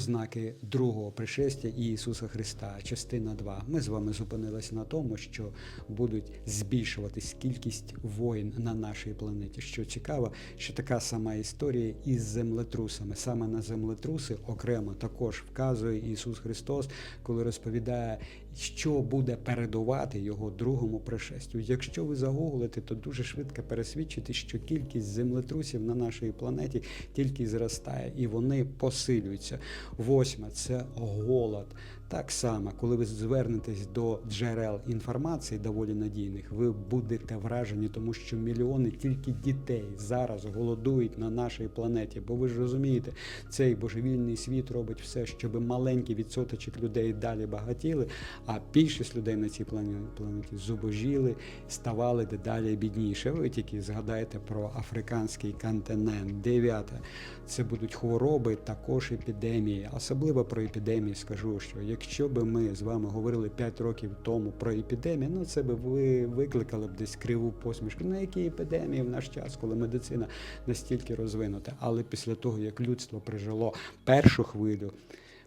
ознаки другого пришестя Ісуса Христа, частина 2. Ми з вами зупинилися на тому, що будуть збільшуватись кількість воїн на нашій планеті. Що цікаво, що така сама історія із землетрусами. Саме на землетруси окремо також вказує Ісус Христос, коли розповідає, що буде передувати його другому пришестю. Якщо ви загуглите, то дуже швидко пересвідчите, що кількість землетрусів на нашій планеті тільки зростає і вони посилюються. Восьме це голод. Так само, коли ви звернетесь до джерел інформації доволі надійних, ви будете вражені, тому що мільйони тільки дітей зараз голодують на нашій планеті. Бо ви ж розумієте, цей божевільний світ робить все, щоб маленький відсоточок людей далі багатіли, а більшість людей на цій планеті зубожіли, ставали дедалі бідніше. Ви тільки згадайте про африканський континент. Дев'яте це будуть хвороби, також епідемії. Особливо про епідемії скажу, що якщо би ми з вами говорили 5 років тому про епідемію, ну це би ви викликали б десь криву посмішку. На які епідемії в наш час, коли медицина настільки розвинута. Але після того, як людство пережило першу хвилю.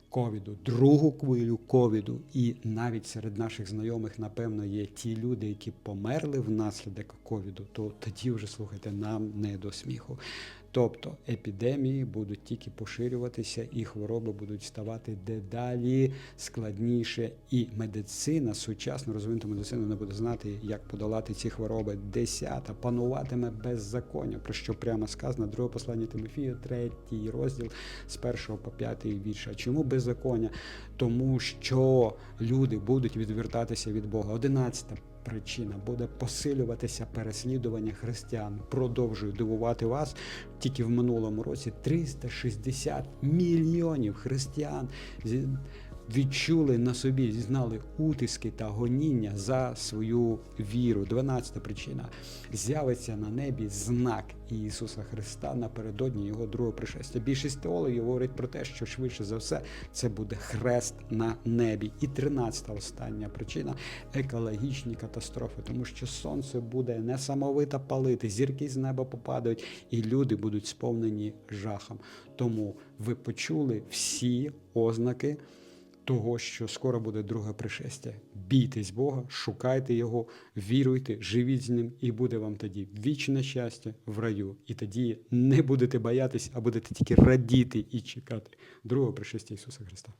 Ковіду, другу хвилю ковіду, і навіть серед наших знайомих, напевно, є ті люди, які померли внаслідок ковіду, то тоді вже слухайте, нам не до сміху. Тобто епідемії будуть тільки поширюватися, і хвороби будуть ставати дедалі складніше. І медицина, сучасна розвинута медицина, не буде знати, як подолати ці хвороби. Десята пануватиме беззаконня, про що прямо сказано, друге послання Тимофію, третій розділ з першого по п'ятий вірш. А чому беззаконня? Тому що люди будуть відвертатися від Бога. Одинадцята причина буде посилюватися переслідування християн. Продовжую дивувати вас. Тільки в минулому році 360 мільйонів християн відчули на собі, знали утиски та гоніння за свою віру. 12 причина з'явиться на небі знак Ісуса Христа напередодні його другого пришестя. Більшість теологів говорить про те, що швидше за все це буде хрест на небі. І 13 остання причина екологічні катастрофи, тому що сонце буде несамовито палити, зірки з неба попадають, і люди будуть сповнені жахом. Тому ви почули всі ознаки того, що скоро буде друге пришестя. Бійтесь Бога, шукайте Його, віруйте, живіть з ним, і буде вам тоді вічне щастя в раю. І тоді не будете боятись, а будете тільки радіти і чекати другого пришестя Ісуса Христа.